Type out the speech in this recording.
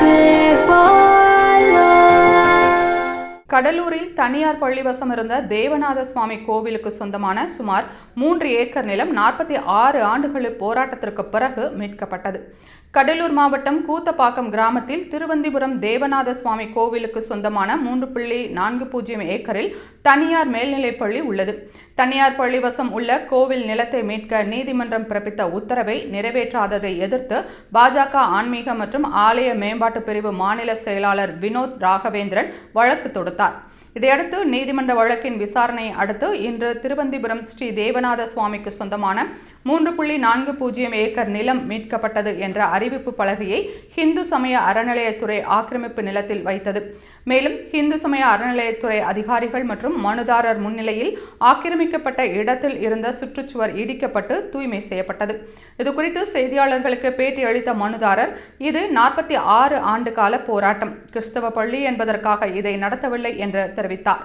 say கடலூரில் தனியார் பள்ளிவசம் இருந்த தேவநாத சுவாமி கோவிலுக்கு சொந்தமான சுமார் மூன்று ஏக்கர் நிலம் நாற்பத்தி ஆறு ஆண்டுகள் போராட்டத்திற்கு பிறகு மீட்கப்பட்டது. கடலூர் மாவட்டம் கூத்தப்பாக்கம் கிராமத்தில் திருவந்திபுரம் தேவநாத சுவாமி கோவிலுக்கு சொந்தமான மூன்று புள்ளி நான்கு பூஜ்ஜியம் ஏக்கரில் தனியார் மேல்நிலைப் பள்ளி உள்ளது. தனியார் பள்ளிவசம் உள்ள கோவில் நிலத்தை மீட்க நீதிமன்றம் பிறப்பித்த உத்தரவை நிறைவேற்றாததை எதிர்த்து பாஜக ஆன்மீக மற்றும் ஆலய மேம்பாட்டு பிரிவு மாநில செயலாளர் வினோத் ராகவேந்திரன் வழக்கு தொடுத்தார். lá இதையடுத்து நீதிமன்ற வழக்கின் விசாரணையை அடுத்து இன்று திருவந்திபுரம் ஸ்ரீ தேவநாத சுவாமிக்கு சொந்தமான மூன்று புள்ளி நான்கு பூஜ்ஜியம் ஏக்கர் நிலம் மீட்கப்பட்டது என்ற அறிவிப்பு பலகையை ஹிந்து சமய அறநிலையத்துறை ஆக்கிரமிப்பு நிலத்தில் வைத்தது. மேலும் ஹிந்து சமய அறநிலையத்துறை அதிகாரிகள் மற்றும் மனுதாரர் முன்னிலையில் ஆக்கிரமிக்கப்பட்ட இடத்தில் இருந்த சுற்றுச்சுவர் இடிக்கப்பட்டு தூய்மை செய்யப்பட்டது. இதுகுறித்து செய்தியாளர்களுக்கு பேட்டி அளித்த மனுதாரர் இது நாற்பத்தி ஆறு ஆண்டு கால போராட்டம். கிறிஸ்தவ பள்ளி என்பதற்காக இதை நடத்தவில்லை என்று தெரிவித்தார்